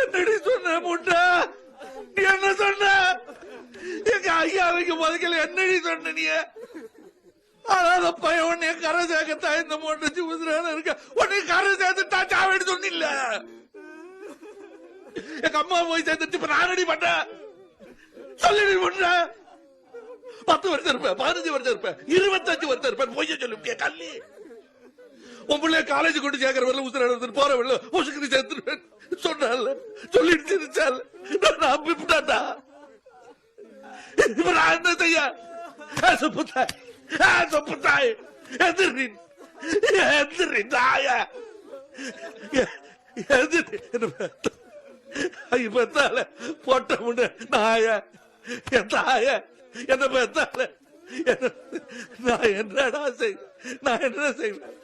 என்னடி சொன்ன முட்டா நீ என்ன சொன்ன? எங்க ஐயா வைக்கும் போதுக்கல என்னடி சொன்ன நீ? அதாவது பையன் உன்னை கரை சேர்க்கத்தா இந்த மூட்டை உசுரான இருக்க. உன்னை கரை சேர்த்துட்டா சாவடி சொன்னில்ல? எங்க அம்மா போய் சேர்த்துட்டு இப்ப நான் ரெடி பண்ணேன் சொல்லி பத்து வருஷம் இருப்பேன் பதினஞ்சு வருஷம் இருப்பேன் இருபத்தஞ்சு வருஷம் இருப்பேன் பொய்ய சொல்லு கல்லி உன் பிள்ளைய காலேஜ் கொண்டு சேர்க்கிற வரல உசுர எடுத்துட்டு போற வரல உசுக்கு சேர்த்துருவேன். சொன்னால சொல்லிட்டு சிரிச்சால. நான் நம்பிவிட்டாடா இப்ப நான் என்ன செய்ய? சொப்புத்தாய் சொப்புத்தாய் எதிரி எதிரி தாய. எதிரி ஐய பெத்தால போட்ட முன்ன நாய. என் தாய என்ன பெத்தால நான் என்னடா செய் நான் என்ன செய்வேன்?